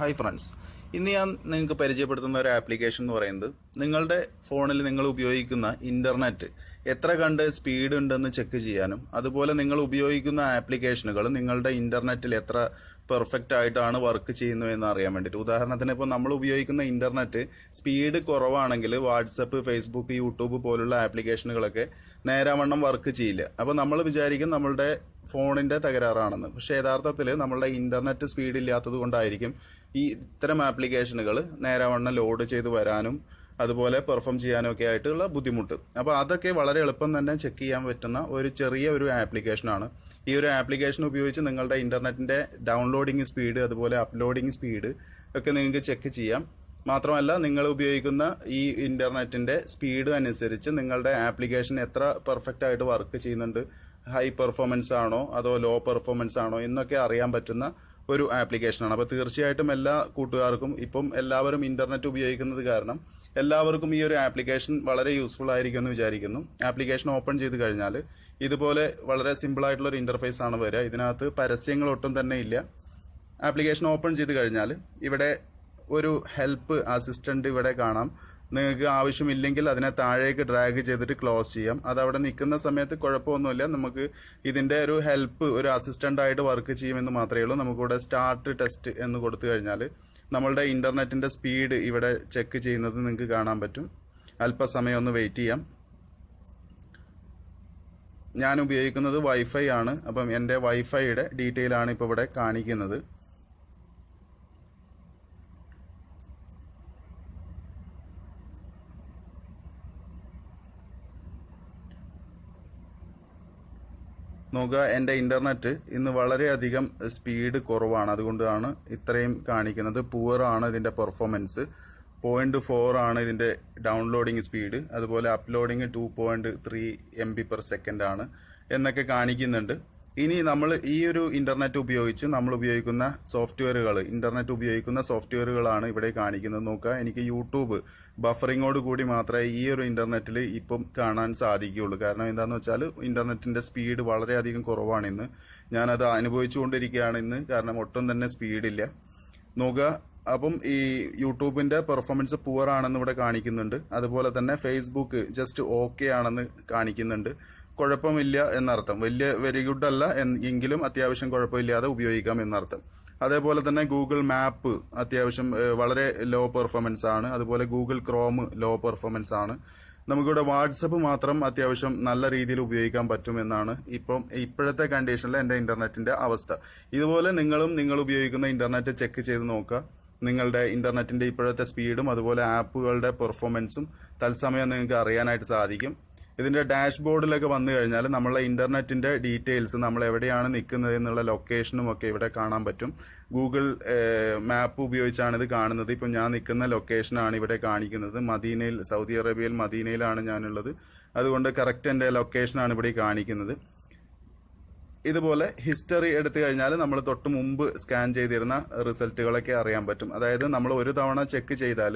Hi friends ഇന്ന് ഞാൻ നിങ്ങൾക്ക് പരിചയപ്പെടുത്തുന്ന ഒരു ആപ്ലിക്കേഷൻ എന്ന് പറയുന്നത് നിങ്ങളുടെ ഫോണിൽ നിങ്ങൾ ഉപയോഗിക്കുന്ന ഇന്റർനെറ്റ് എത്ര കണ്ട് സ്പീഡ് ഉണ്ടെന്ന് ചെക്ക് ചെയ്യാനും അതുപോലെ നിങ്ങൾ ഉപയോഗിക്കുന്ന ആപ്ലിക്കേഷനുകൾ നിങ്ങളുടെ ഇന്റർനെറ്റിൽ എത്ര പെർഫെക്റ്റ് ആയിട്ടാണ് വർക്ക് ചെയ്യുന്നത് എന്ന് അറിയാൻ വേണ്ടിയിട്ട്. ഉദാഹരണത്തിന് ഇപ്പോൾ നമ്മൾ ഉപയോഗിക്കുന്ന ഇന്റർനെറ്റ് സ്പീഡ് കുറവാണെങ്കിൽ വാട്സപ്പ് ഫേസ്ബുക്ക് യൂട്യൂബ് പോലുള്ള ആപ്ലിക്കേഷനുകളൊക്കെ നേരാവണ്ണം വർക്ക് ചെയ്യില്ല. അപ്പോൾ നമ്മൾ വിചാരിക്കും നമ്മളുടെ ഫോണിന്റെ തകരാറാണെന്ന്. പക്ഷേ യഥാർത്ഥത്തിൽ നമ്മളുടെ ഇന്റർനെറ്റ് സ്പീഡ് ഇല്ലാത്തത് കൊണ്ടായിരിക്കും ഈ ഇത്തരം ആപ്ലിക്കേഷനുകൾ നേരവണ്ണം ലോഡ് ചെയ്ത് വരാനും അതുപോലെ പെർഫോം ചെയ്യാനും ഒക്കെ ആയിട്ടുള്ള ബുദ്ധിമുട്ട്. അപ്പോൾ അതൊക്കെ വളരെ എളുപ്പം തന്നെ ചെക്ക് ചെയ്യാൻ പറ്റുന്ന ഒരു ചെറിയ ഒരു ആപ്ലിക്കേഷനാണ്. ഈ ഒരു ആപ്ലിക്കേഷൻ ഉപയോഗിച്ച് നിങ്ങളുടെ ഇന്റർനെറ്റിന്റെ ഡൗൺലോഡിംഗ് സ്പീഡ് അതുപോലെ അപ്ലോഡിംഗ് സ്പീഡ് ഒക്കെ നിങ്ങൾക്ക് ചെക്ക് ചെയ്യാം. മാത്രമല്ല നിങ്ങൾ ഉപയോഗിക്കുന്ന ഈ ഇന്റർനെറ്റിന്റെ സ്പീഡ് അനുസരിച്ച് നിങ്ങളുടെ ആപ്ലിക്കേഷൻ എത്ര പെർഫെക്റ്റ് ആയിട്ട് വർക്ക് ചെയ്യുന്നുണ്ട് ഹൈ പെർഫോമൻസ് ആണോ അതോ ലോ പെർഫോമൻസ് ആണോ എന്നൊക്കെ അറിയാൻ പറ്റുന്ന ഒരു ആപ്ലിക്കേഷനാണ് അപ്പോൾ തീർച്ചയായിട്ടും എല്ലാ കൂട്ടുകാർക്കും ഇപ്പം എല്ലാവരും ഇന്റർനെറ്റ് ഉപയോഗിക്കുന്നത് കാരണം എല്ലാവർക്കും ഈ ഒരു ആപ്ലിക്കേഷൻ വളരെ യൂസ്ഫുൾ ആയിരിക്കും എന്ന് വിചാരിക്കുന്നു. ആപ്ലിക്കേഷൻ ഓപ്പൺ ചെയ്ത് കഴിഞ്ഞാൽ ഇതുപോലെ വളരെ സിമ്പിൾ ആയിട്ടുള്ള ഒരു ഇന്റർഫേസ് ആണ് വരിക. ഇതിനകത്ത് പരസ്യങ്ങൾ ഒട്ടും തന്നെ ഇല്ല. ആപ്ലിക്കേഷൻ ഓപ്പൺ ചെയ്ത് കഴിഞ്ഞാൽ ഇവിടെ ഒരു ഹെൽപ്പ് അസിസ്റ്റന്റ് ഇവിടെ കാണാം. നിങ്ങൾക്ക് ആവശ്യമില്ലെങ്കിൽ അതിനെ താഴേക്ക് ഡ്രാഗ് ചെയ്തിട്ട് ക്ലോസ് ചെയ്യാം. അത് അവിടെ നിൽക്കുന്ന സമയത്ത് കുഴപ്പമൊന്നുമില്ല. നമുക്ക് ഇതിന്റെ ഒരു ഹെൽപ്പ് ഒരു അസിസ്റ്റന്റ് ആയിട്ട് വർക്ക് ചെയ്യുമെന്ന് മാത്രമേ ഉള്ളൂ. നമുക്കിവിടെ സ്റ്റാർട്ട് ടെസ്റ്റ് എന്ന് കൊടുത്തു കഴിഞ്ഞാൽ നമ്മളുടെ ഇന്റർനെറ്റിന്റെ സ്പീഡ് ഇവിടെ ചെക്ക് ചെയ്യുന്നത് നിങ്ങൾക്ക് കാണാൻ പറ്റും. അല്പസമയം ഒന്ന് വെയിറ്റ് ചെയ്യാം. ഞാൻ ഉപയോഗിക്കുന്നത് വൈഫൈ ആണ്. അപ്പം എന്റെ വൈഫൈയുടെ ഡീറ്റെയിൽ ആണ് ഇപ്പോൾ ഇവിടെ കാണിക്കുന്നത്. നോക്കുക. എന്റെ ഇന്റർനെറ്റ് ഇന്ന് വളരെയധികം സ്പീഡ് കുറവാണ്. അതുകൊണ്ടാണ് ഇത്രയും കാണിക്കുന്നത്. പുവർ ആണ് ഇതിന്റെ പെർഫോമൻസ് പോയിന്റ് ഫോർ ആണ് ഇതിന്റെ ഡൗൺലോഡിങ് സ്പീഡ് അതുപോലെ uploading two point three M B per second ആണ്. എന്നൊക്കെ കാണിക്കുന്നുണ്ട്. ഇനി നമ്മൾ ഈ ഒരു ഇന്റർനെറ്റ് ഉപയോഗിച്ച് നമ്മൾ ഉപയോഗിക്കുന്ന സോഫ്റ്റ്വെയറുകൾ ഇന്റർനെറ്റ് ഉപയോഗിക്കുന്ന സോഫ്റ്റ്വെയറുകളാണ് ഇവിടെ കാണിക്കുന്നത്. നോക്കുക എനിക്ക് യൂട്യൂബ് ബഫറിങ്ങോട് കൂടി മാത്രമേ ഈ ഒരു ഇന്റർനെറ്റിൽ ഇപ്പം കാണാൻ സാധിക്കുകയുള്ളൂ. കാരണം എന്താണെന്ന് വെച്ചാൽ ഇന്റർനെറ്റിന്റെ സ്പീഡ് വളരെയധികം കുറവാണ് ഇന്ന്. ഞാനത് അനുഭവിച്ചുകൊണ്ടിരിക്കുകയാണ് ഇന്ന്. കാരണം ഒട്ടും തന്നെ സ്പീഡില്ല നോക്കുക അപ്പം ഈ യൂട്യൂബിന്റെ പെർഫോമൻസ് പുവർ ആണെന്ന് ഇവിടെ കാണിക്കുന്നുണ്ട്. അതുപോലെ തന്നെ ഫേസ്ബുക്ക് ജസ്റ്റ് ഓക്കെ ആണെന്ന് കാണിക്കുന്നുണ്ട്. കുഴപ്പമില്ല എന്നർത്ഥം. വലിയ വെരി ഗുഡ് അല്ല എങ്കിലും അത്യാവശ്യം കുഴപ്പമില്ലാതെ ഉപയോഗിക്കാം എന്നർത്ഥം. അതേപോലെ തന്നെ ഗൂഗിൾ മാപ്പ് അത്യാവശ്യം വളരെ ലോ പെർഫോമൻസ് ആണ്. അതുപോലെ ഗൂഗിൾ ക്രോം ലോ പെർഫോമൻസ് ആണ്. നമുക്കിവിടെ വാട്സപ്പ് മാത്രം അത്യാവശ്യം നല്ല രീതിയിൽ ഉപയോഗിക്കാൻ പറ്റുമെന്നാണ് ഇപ്പം ഇപ്പോഴത്തെ കണ്ടീഷനിൽ എന്റെ ഇന്റർനെറ്റിന്റെ അവസ്ഥ. ഇതുപോലെ നിങ്ങളും നിങ്ങൾ ഉപയോഗിക്കുന്ന ഇന്റർനെറ്റ് ചെക്ക് ചെയ്ത് നോക്കുക. നിങ്ങളുടെ ഇന്റർനെറ്റിന്റെ ഇപ്പോഴത്തെ സ്പീഡും അതുപോലെ ആപ്പുകളുടെ പെർഫോമൻസും തത്സമയം നിങ്ങൾക്ക് അറിയാനായിട്ട് സാധിക്കും. ഇതിന്റെ ഡാഷ്ബോർഡിലൊക്കെ വന്നു കഴിഞ്ഞാൽ നമ്മളെ ഇന്റർനെറ്റിന്റെ ഡീറ്റെയിൽസ് നമ്മൾ എവിടെയാണ് നിൽക്കുന്നത് എന്നുള്ള ലൊക്കേഷനും ഒക്കെ ഇവിടെ കാണാൻ പറ്റും. ഗൂഗിൾ മാപ്പ് ഉപയോഗിച്ചാണ് ഇത് കാണുന്നത്. ഇപ്പം ഞാൻ നിൽക്കുന്ന ലൊക്കേഷനാണ് ഇവിടെ കാണിക്കുന്നത്. മദീനയിൽ സൗദി അറേബ്യയിൽ മദീനയിലാണ് ഞാനുള്ളത്. അതുകൊണ്ട് കറക്റ്റ് എന്റെ ലൊക്കേഷനാണ് ഇവിടെ കാണിക്കുന്നത്. ഇതുപോലെ ഹിസ്റ്ററി എടുത്തു കഴിഞ്ഞാൽ നമ്മൾ തൊട്ട് മുമ്പ് സ്കാൻ ചെയ്തിരുന്ന റിസൾട്ടുകളൊക്കെ അറിയാൻ പറ്റും. അതായത് നമ്മൾ ഒരു തവണ ചെക്ക് ചെയ്താൽ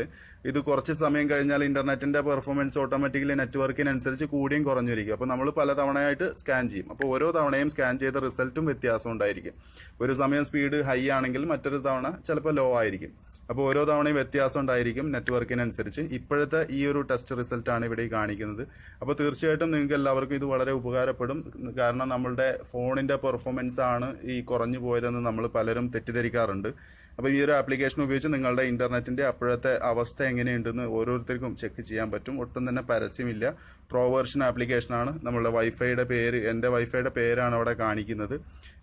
ഇത് കുറച്ച് സമയം കഴിഞ്ഞാൽ ഇന്റർനെറ്റിന്റെ പെർഫോമൻസ് ഓട്ടോമാറ്റിക്കലി നെറ്റ്വർക്കിനനുസരിച്ച് കൂടിയും കുറഞ്ഞിരിക്കും. അപ്പോൾ നമ്മൾ പല തവണയായിട്ട് സ്കാൻ ചെയ്യും. അപ്പോൾ ഓരോ തവണയും സ്കാൻ ചെയ്ത റിസൾട്ടും വ്യത്യാസം ഉണ്ടായിരിക്കും. ഒരു സമയം സ്പീഡ് ഹൈ ആണെങ്കിൽ മറ്റൊരു തവണ ചിലപ്പോൾ ലോ ആയിരിക്കും. അപ്പോൾ ഓരോ തവണയും വ്യത്യാസം ഉണ്ടായിരിക്കും നെറ്റ്വർക്കിനനുസരിച്ച്. ഇപ്പോഴത്തെ ഈ ഒരു ടെസ്റ്റ് റിസൾട്ടാണ് ഇവിടെ കാണിക്കുന്നത്. അപ്പോൾ തീർച്ചയായിട്ടും നിങ്ങൾക്ക് എല്ലാവർക്കും ഇത് വളരെ ഉപകാരപ്പെടും. കാരണം നമ്മളുടെ ഫോണിന്റെ പെർഫോമൻസ് ആണ് ഈ കുറഞ്ഞു പോയതെന്ന് നമ്മൾ പലരും തെറ്റിദ്ധരിക്കാറുണ്ട്. അപ്പോൾ ഈ ഒരു ആപ്ലിക്കേഷൻ ഉപയോഗിച്ച് നിങ്ങളുടെ ഇന്റർനെറ്റിന്റെ അപ്പോഴത്തെ അവസ്ഥ എങ്ങനെയുണ്ടെന്ന് ഓരോരുത്തർക്കും ചെക്ക് ചെയ്യാൻ പറ്റും. ഒട്ടും തന്നെ പരസ്യമില്ല. പ്രോ വേർഷൻ ആപ്ലിക്കേഷനാണ് നമ്മളുടെ വൈഫൈയുടെ പേര് എന്റെ വൈഫൈയുടെ പേരാണ് അവിടെ കാണിക്കുന്നത്.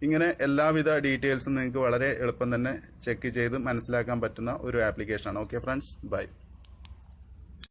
ഇങ്ങനെ എല്ലാവിധ ഡീറ്റെയിൽസും നിങ്ങൾക്ക് വളരെ എളുപ്പം തന്നെ ചെക്ക് ചെയ്ത് മനസ്സിലാക്കാൻ പറ്റുന്ന ഒരു ആപ്ലിക്കേഷനാണ് ഓക്കെ ഫ്രണ്ട്സ് ബൈ